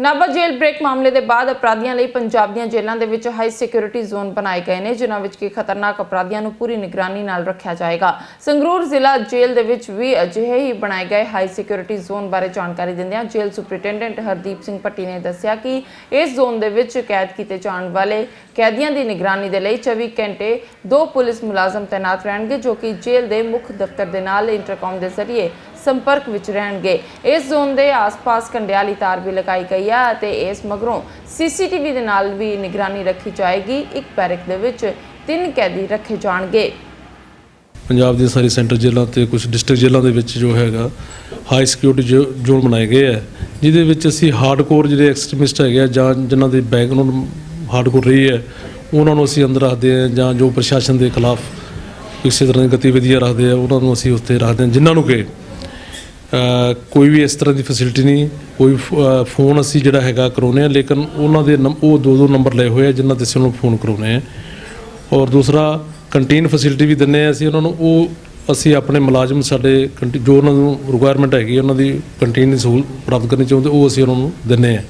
ਨਾਭਾ ਜੇਲ੍ਹ break ਮਾਮਲੇ ਦੇ ਬਾਅਦ ਅਪਰਾਧੀਆਂ ਲਈ ਪੰਜਾਬ ਦੀਆਂ ਜੇਲ੍ਹਾਂ ਦੇ ਵਿੱਚ ਹਾਈ ਸਿਕਿਉਰਿਟੀ ਜ਼ੋਨ ਬਣਾਏ ਗਏ ਨੇ, ਜਿਨ੍ਹਾਂ ਵਿੱਚ ਕਿ ਖਤਰਨਾਕ ਅਪਰਾਧੀਆਂ ਨੂੰ ਪੂਰੀ ਨਿਗਰਾਨੀ ਨਾਲ ਰੱਖਿਆ ਜਾਏਗਾ। ਸੰਗਰੂਰ ਜ਼ਿਲ੍ਹਾ ਜੇਲ੍ਹ ਦੇ ਵਿੱਚ ਵੀ ਅਜਿਹੇ ਹੀ ਬਣਾਏ ਗਏ ਹਾਈ ਸਿਕਿਉਰਿਟੀ ਜ਼ੋਨ ਬਾਰੇ ਜਾਣਕਾਰੀ ਦਿੰਦਿਆਂ ਜੇਲ੍ਹ ਸੁਪਰਡੈਂਟੈਂਟ ਹਰਦੀਪ ਸਿੰਘ ਭੱਟੀ ਨੇ ਦੱਸਿਆ ਕਿ ਇਸ ਜ਼ੋਨ ਦੇ ਵਿੱਚ ਕੈਦ ਕੀਤੇ ਜਾਣ ਵਾਲੇ ਕੈਦੀਆਂ ਦੀ ਨਿਗਰਾਨੀ ਦੇ ਲਈ 24 ਘੰਟੇ ਦੋ ਪੁਲਿਸ ਮੁਲਾਜ਼ਮ ਤੈਨਾਤ ਰਹਿਣਗੇ ਜੋ ਕਿ ਜੇਲ੍ਹ ਦੇ ਮੁੱਖ ਦਫ਼ਤਰ ਦੇ ਨਾਲ ਇੰਟਰਕਾਮ ਦੇ ਜ਼ਰੀਏ ਸੰਪਰਕ ਵਿੱਚ ਰਹਿਣਗੇ। ਇਸ ਜ਼ੋਨ ਦੇ ਆਸ-ਪਾਸ ਕੰਡਿਆਲੀ ਤਾਰ ਵੀ ਲਗਾਈ ਗਈ ਹੈ ਅਤੇ ਇਸ ਮਗਰੋਂ ਸੀਸੀਟੀਵੀ ਦੇ ਨਾਲ ਵੀ ਨਿਗਰਾਨੀ ਰੱਖੀ ਜਾਏਗੀ। ਇੱਕ ਬੈਰਕ ਦੇ ਵਿੱਚ ਤਿੰਨ ਕੈਦੀ ਰੱਖੇ ਜਾਣਗੇ। ਪੰਜਾਬ ਦੀਆਂ ਸਾਰੀ ਸੈਂਟਰ ਜੇਲ੍ਹਾਂ ਤੇ ਕੁਝ ਡਿਸਟ੍ਰਿਕਟ ਜੇਲ੍ਹਾਂ ਦੇ ਵਿੱਚ ਜੋ ਹੈਗਾ, ਹਾਈ ਸਿਕਿਉਰਿਟੀ ਜ਼ੋਨ ਬਣਾਏ ਗਏ ਹੈ ਜਿਹਦੇ ਵਿੱਚ ਅਸੀਂ ਹਾਰਡਕੋਰ ਜਿਹੜੇ ਐਕਸਟ੍ਰੀਮਿਸਟ ਹੈਗੇ ਆ ਜਾਂ ਜਿਨ੍ਹਾਂ ਦੀ ਬੈਕਗ੍ਰਾਉਂਡ ਹਾਰਡਕੋਰ ਰਹੀ ਹੈ। ਉਹਨਾਂ ਨੂੰ ਅਸੀਂ ਅੰਦਰ ਰੱਖਦੇ ਹਾਂ ਜਾਂ ਜੋ ਪ੍ਰਸ਼ਾਸਨ ਦੇ ਖਿਲਾਫ ਕਿਸੇ ਤਰ੍ਹਾਂ ਦੀ ਗਤੀਵਿਧੀਆਂ ਰੱਖਦੇ ਆ, ਉਹਨਾਂ ਨੂੰ ਅਸੀਂ ਉੱਥੇ ਰੱਖਦੇ ਹਾਂ। ਜਿਨ੍ਹਾਂ ਨੂੰ ਕਿ ਕੋਈ ਵੀ ਇਸ ਤਰ੍ਹਾਂ ਦੀ ਫੈਸਿਲਿਟੀ ਨਹੀਂ, ਕੋਈ ਫੋਨ ਅਸੀਂ ਜਿਹੜਾ ਹੈਗਾ ਕਰਾਉਨੇ ਆ ਲੇਕਿਨ ਉਹਨਾਂ ਦੇ ਨੰਬ- ਉਹ ਦੋ ਦੋ ਨੰਬਰ ਲਏ ਹੋਏ ਆ, ਜਿਨ੍ਹਾਂ ਤੇ ਅਸੀਂ ਉਹਨਾਂ ਨੂੰ ਫੋਨ ਕਰਾਉਨੇ ਆ ਔਰ ਦੂਸਰਾ ਕੰਟੀਨ ਫੈਸਿਲਿਟੀ ਵੀ ਦਿੰਨੇ ਆ ਅਸੀਂ ਉਹਨਾਂ ਨੂੰ। ਉਹ ਅਸੀਂ ਆਪਣੇ ਮੁਲਾਜ਼ਮ ਸਾਡੇ ਕੰਟੀ- ਜੋ ਉਹਨਾਂ ਨੂੰ ਰਿਕੁਆਇਰਮੈਂਟ ਹੈਗੀ, ਉਹਨਾਂ ਦੀ ਕੰਟੀਨ ਦੀ ਸਹੂਲਤ ਪ੍ਰਾਪਤ ਕਰਨੀ ਚਾਹੁੰਦੇ, ਉਹ ਅਸੀਂ ਉਹਨਾਂ ਨੂੰ ਦਿੰਨੇ ਆ